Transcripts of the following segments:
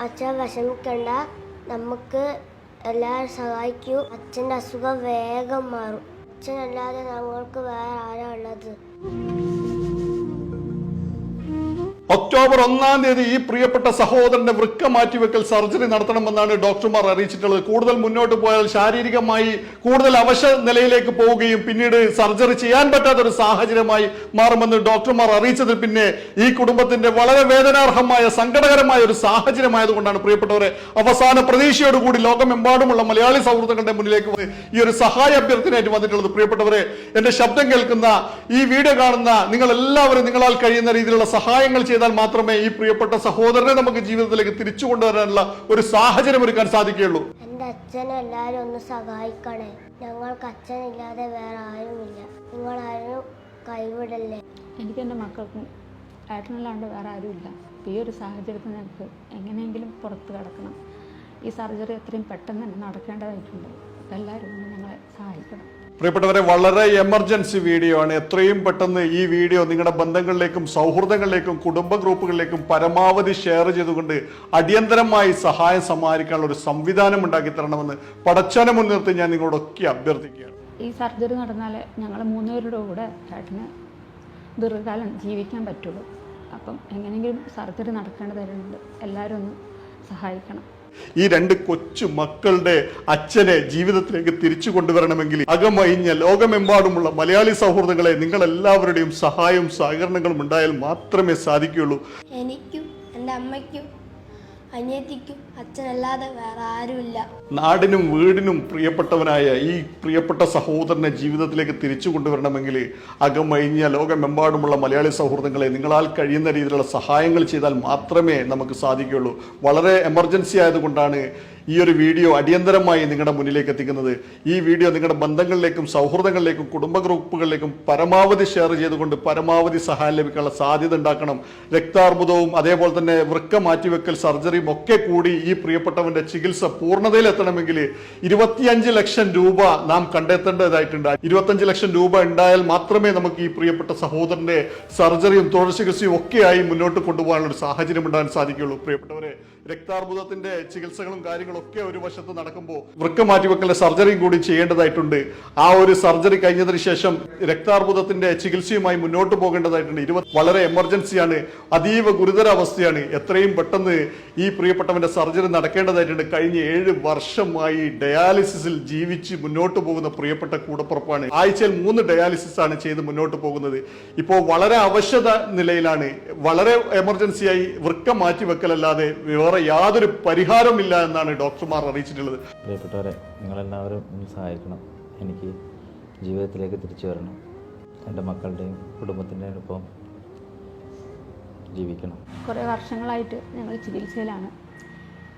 അച്ഛൻ വിഷമിക്കണ്ട. നമുക്ക് എല്ലാവരും സഹായിക്കൂ. അച്ഛന്റെ അസുഖം വേഗം മാറും. അച്ഛനല്ലാതെ ഞങ്ങൾക്ക് വേറെ ആരാ ഉള്ളത്? ഒക്ടോബർ ഒന്നാം തീയതി ഈ പ്രിയപ്പെട്ട സഹോദരന്റെ വൃക്ക മാറ്റിവെക്കൽ സർജറി നടത്തണമെന്നാണ് ഡോക്ടർമാർ അറിയിച്ചിട്ടുള്ളത്. കൂടുതൽ മുന്നോട്ട് പോയാൽ ശാരീരികമായി കൂടുതൽ അവശ നിലയിലേക്ക് പോവുകയും പിന്നീട് സർജറി ചെയ്യാൻ പറ്റാത്ത ഒരു സാഹചര്യമായി മാറുമെന്ന് ഡോക്ടർമാർ അറിയിച്ചതിൽ പിന്നെ ഈ കുടുംബത്തിന്റെ വളരെ വേദനാർഹമായ സങ്കടകരമായ ഒരു സാഹചര്യമായതുകൊണ്ടാണ് പ്രിയപ്പെട്ടവരെ അവസാന പ്രതീക്ഷയോടുകൂടി ലോകമെമ്പാടുമുള്ള മലയാളി സൗഹൃദങ്ങളുടെ മുന്നിലേക്ക് ഈ ഒരു സഹായ അഭ്യർത്ഥനയായിട്ട് വന്നിട്ടുള്ളത്. പ്രിയപ്പെട്ടവരെ എന്റെ ശബ്ദം കേൾക്കുന്ന ഈ വീഡിയോ കാണുന്ന നിങ്ങൾ എല്ലാവരും നിങ്ങളാൽ കഴിയുന്ന രീതിയിലുള്ള സഹായങ്ങൾ ചെയ്താൽ മാത്രമേ ഈ പ്രിയപ്പെട്ട സഹോദരനെ നമുക്ക് ജീവിതത്തിലേക്ക് തിരിച്ചു കൊണ്ടുവരാനുള്ള ഒരു സാഹചര്യം ഒരുക്കാൻ സാധിക്കുകയുള്ളൂ. എന്റെ അച്ഛനെ എല്ലാവരും ഒന്ന് സഹായിക്കണേ. ഞങ്ങൾക്ക് അച്ഛനില്ലാതെ വേറെ ആരുമില്ല. നിങ്ങൾ ആരും കൈവിടല്ലേ? എനിക്ക് എന്റെ മക്കൾക്കും ഏട്ടനല്ലാണ്ട് വേറെ ആരുമില്ല. ഈ ഒരു സാഹചര്യത്തിൽ ഞങ്ങൾക്ക് എങ്ങനെയെങ്കിലും പുറത്ത് കിടക്കണം. ഈ സർജറി എത്രയും പെട്ടെന്ന് തന്നെ നടക്കേണ്ടതായിട്ടുണ്ട്. അതെല്ലാവരും എല്ലാവരും ഒന്ന് ഞങ്ങളെ സഹായിക്കണം. പ്രിയപ്പെട്ടവരെ വളരെ എമർജൻസി വീഡിയോ ആണ്. എത്രയും പെട്ടെന്ന് ഈ വീഡിയോ നിങ്ങളുടെ ബന്ധങ്ങളിലേക്കും സൗഹൃദങ്ങളിലേക്കും കുടുംബ ഗ്രൂപ്പുകളിലേക്കും പരമാവധി ഷെയർ ചെയ്തുകൊണ്ട് അടിയന്തരമായി സഹായം സമാഹരിക്കാനുള്ള ഒരു സംവിധാനം ഉണ്ടാക്കി തരണമെന്ന് പടച്ചനെ മുൻനിർത്തി ഞാൻ നിങ്ങളോടൊക്കെ അഭ്യർത്ഥിക്കുകയാണ്. ഈ സർജറി നടന്നാൽ ഞങ്ങൾ മൂന്നുപേരുടെ കൂടെ ചേട്ടന് ദീർഘകാലം ജീവിക്കാൻ പറ്റുള്ളൂ. അപ്പം എങ്ങനെയെങ്കിലും സർജറി നടക്കേണ്ടതായിട്ടുണ്ട്. എല്ലാവരും ഒന്ന് സഹായിക്കണം. ഈ രണ്ട് കൊച്ചു മക്കളുടെ അച്ഛനെ ജീവിതത്തിലേക്ക് തിരിച്ചു കൊണ്ടുവരണമെങ്കിൽ അകമഴിഞ്ഞ ലോകമെമ്പാടുമുള്ള മലയാളി സൗഹൃദങ്ങളെ നിങ്ങൾ എല്ലാവരുടെയും സഹായവും സഹകരണങ്ങളും ഉണ്ടായാൽ മാത്രമേ സാധിക്കുകയുള്ളൂ. എനിക്കും എന്റെ അമ്മയ്ക്കും അനിയത്തിക്കും അച്ഛനല്ലാതെ വേറെ ആരുമില്ല. നാടിനും വീടിനും പ്രിയപ്പെട്ടവനായ ഈ പ്രിയപ്പെട്ട സഹോദരനെ ജീവിതത്തിലേക്ക് തിരിച്ചു കൊണ്ടുവരണമെങ്കിൽ അകമഴിഞ്ഞ ലോകമെമ്പാടുമുള്ള മലയാളി സൗഹൃദങ്ങളെ നിങ്ങളാൽ കഴിയുന്ന രീതിയിലുള്ള സഹായങ്ങൾ ചെയ്താൽ മാത്രമേ നമുക്ക് സാധിക്കുകയുള്ളൂ. വളരെ എമർജൻസി ആയതുകൊണ്ടാണ് ഈ ഒരു വീഡിയോ അടിയന്തരമായി നിങ്ങളുടെ മുന്നിലേക്ക് എത്തിക്കുന്നത് ഈ വീഡിയോ നിങ്ങളുടെ ബന്ധങ്ങളിലേക്കും സൗഹൃദങ്ങളിലേക്കും കുടുംബ ഗ്രൂപ്പുകളിലേക്കും പരമാവധി ഷെയർ ചെയ്തുകൊണ്ട് പരമാവധി സഹായം ലഭിക്കാനുള്ള സാധ്യത ഉണ്ടാക്കണം. രക്താർബുദവും അതേപോലെ തന്നെ വൃക്ക മാറ്റിവെക്കൽ സർജറിയും ഒക്കെ കൂടി ഈ പ്രിയപ്പെട്ടവന്റെ ചികിത്സ പൂർണതയിലെത്തണമെങ്കിൽ ഇരുപത്തിയഞ്ച് ലക്ഷം രൂപ നാം കണ്ടെത്തേണ്ടതായിട്ടുണ്ട്. ഇരുപത്തഞ്ച് ലക്ഷം രൂപ ഉണ്ടായാൽ മാത്രമേ നമുക്ക് ഈ പ്രിയപ്പെട്ട സഹോദരന്റെ സർജറിയും തുടർ ചികിത്സയും ഒക്കെയായി മുന്നോട്ട് കൊണ്ടുപോകാനുള്ള ഒരു സാഹചര്യം ഉണ്ടാകാൻ സാധിക്കുകയുള്ളൂ. പ്രിയപ്പെട്ടവരെ രക്താർബുദത്തിന്റെ ചികിത്സകളും കാര്യങ്ങളും ഒക്കെ ഒരു വശത്ത് നടക്കുമ്പോൾ വൃക്ക മാറ്റിവെക്കലിന്റെ സർജറിയും കൂടി ചെയ്യേണ്ടതായിട്ടുണ്ട്. ആ ഒരു സർജറി കഴിഞ്ഞതിന് ശേഷം രക്താർബുദത്തിന്റെ ചികിത്സയുമായി മുന്നോട്ട് പോകേണ്ടതായിട്ടുണ്ട്. ഇരുപത് വളരെ എമർജൻസിയാണ് അതീവ ഗുരുതരാവസ്ഥയാണ് എത്രയും പെട്ടെന്ന് ഈ പ്രിയപ്പെട്ടവന്റെ സർജറി നടക്കേണ്ടതായിട്ടുണ്ട്. കഴിഞ്ഞ ഏഴ് വർഷമായി ഡയാലിസിസിൽ ജീവിച്ച് മുന്നോട്ട് പോകുന്ന പ്രിയപ്പെട്ട കൂടപ്പുറപ്പാണ്. ആഴ്ചയിൽ മൂന്ന് ഡയാലിസിസ് ആണ് ചെയ്ത് മുന്നോട്ട് പോകുന്നത്. ഇപ്പോൾ വളരെ അവശത നിലയിലാണ്. വളരെ എമർജൻസിയായി വൃക്ക മാറ്റിവെക്കലല്ലാതെ വേറെ യാതൊരു പരിഹാരമില്ല എന്നാണ് ഡോക്ടർമാർ അറിയിച്ചിട്ടുള്ളത്. പ്രിയപ്പെട്ടവരെ നിങ്ങളെല്ലാവരും ഒന്ന് സഹായിക്കണം. എനിക്ക് ജീവിതത്തിലേക്ക് തിരിച്ചു വരണം. എന്റെ മക്കളുടെയും കുടുംബത്തിന്റെയും ഒപ്പം ജീവിക്കണം. കുറേ വർഷങ്ങളായിട്ട് ഞങ്ങൾ ചികിത്സയിലാണ്.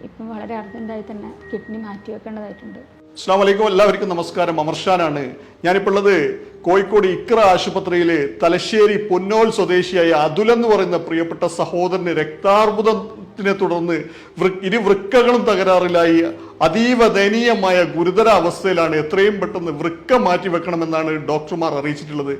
ഇപ്പം വളരെ അർജന്റായി തന്നെ കിഡ്നി മാറ്റി വെക്കേണ്ടതായിട്ടുണ്ട് അസ്സാം വലൈക്കും എല്ലാവർക്കും നമസ്കാരം. അമർഷാനാണ് ഞാനിപ്പോൾ കോഴിക്കോട് ഇക്ര ആശുപത്രിയിലെ തലശ്ശേരി പൊന്നോൾ സ്വദേശിയായ അതുൽ എന്ന് പറയുന്ന പ്രിയപ്പെട്ട സഹോദരന് രക്താർബുദത്തിനെ തുടർന്ന് ഇരു വൃക്കകളും തകരാറിലായി. അതീവ ദയനീയമായ ഗുരുതര അവസ്ഥയിലാണ് എത്രയും പെട്ടെന്ന് വൃക്ക മാറ്റി വെക്കണമെന്നാണ് ഡോക്ടർമാർ അറിയിച്ചിട്ടുള്ളത്.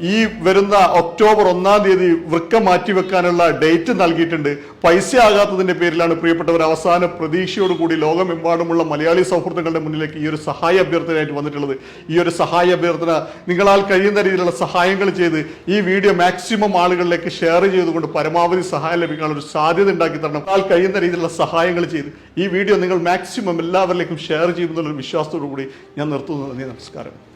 ഈ വരുന്ന ഒക്ടോബർ ഒന്നാം തീയതി വൃക്ക മാറ്റിവെക്കാനുള്ള ഡേറ്റ് നൽകിയിട്ടുണ്ട്. പൈസ ആകാത്തതിന്റെ പേരിലാണ് പ്രിയപ്പെട്ടവർ അവസാന പ്രതീക്ഷയോടുകൂടി ലോകമെമ്പാടുമുള്ള മലയാളി സൗഹൃദങ്ങളുടെ മുന്നിലേക്ക് ഈ ഒരു സഹായ അഭ്യർത്ഥനയായിട്ട് വന്നിട്ടുള്ളത്. ഈ ഒരു സഹായ അഭ്യർത്ഥന നിങ്ങളാൽ കഴിയുന്ന രീതിയിലുള്ള സഹായങ്ങൾ ചെയ്ത് ഈ വീഡിയോ മാക്സിമം ആളുകളിലേക്ക് ഷെയർ ചെയ്തുകൊണ്ട് പരമാവധി സഹായം ലഭിക്കാനുള്ള ഒരു സാധ്യത ഉണ്ടാക്കി തരണം. നിങ്ങളാൽ കഴിയുന്ന രീതിയിലുള്ള സഹായങ്ങൾ ചെയ്ത് ഈ വീഡിയോ നിങ്ങൾ മാക്സിമം എല്ലാവരിലേക്കും ഷെയർ ചെയ്യുമെന്നുള്ള വിശ്വാസത്തോടു കൂടി ഞാൻ നിർത്തുന്നു. നന്ദി നമസ്കാരം.